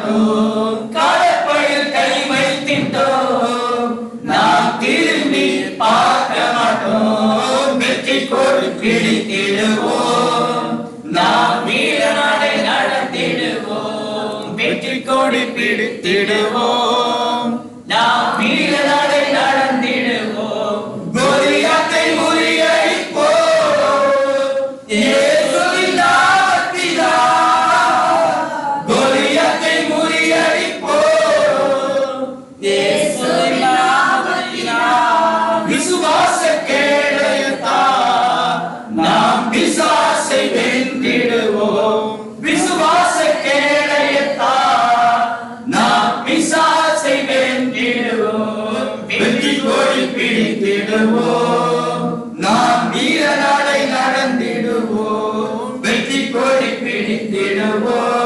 காட்டோம் காலப்பயில் கை வைத்திட்டோம். நாம் திரும்பி பார்க்க மாட்டோம். வெற்றி கோடு பிடித்திடுவோம். நாம் வீர நாடை நடத்திடுவோம். வெற்றி கோடு பிடித்திடுவோம். விசுவாசை வென்றிடுவோம். விசுவாச கேளையத்தா நாம் விசுவாசை வென்றிடுவோம். வெற்றி கோடி பிடித்திடுவோம். நாம் வீர நாடை நடந்திடுவோம். வெற்றி கோடி பிடித்திடுவோம்.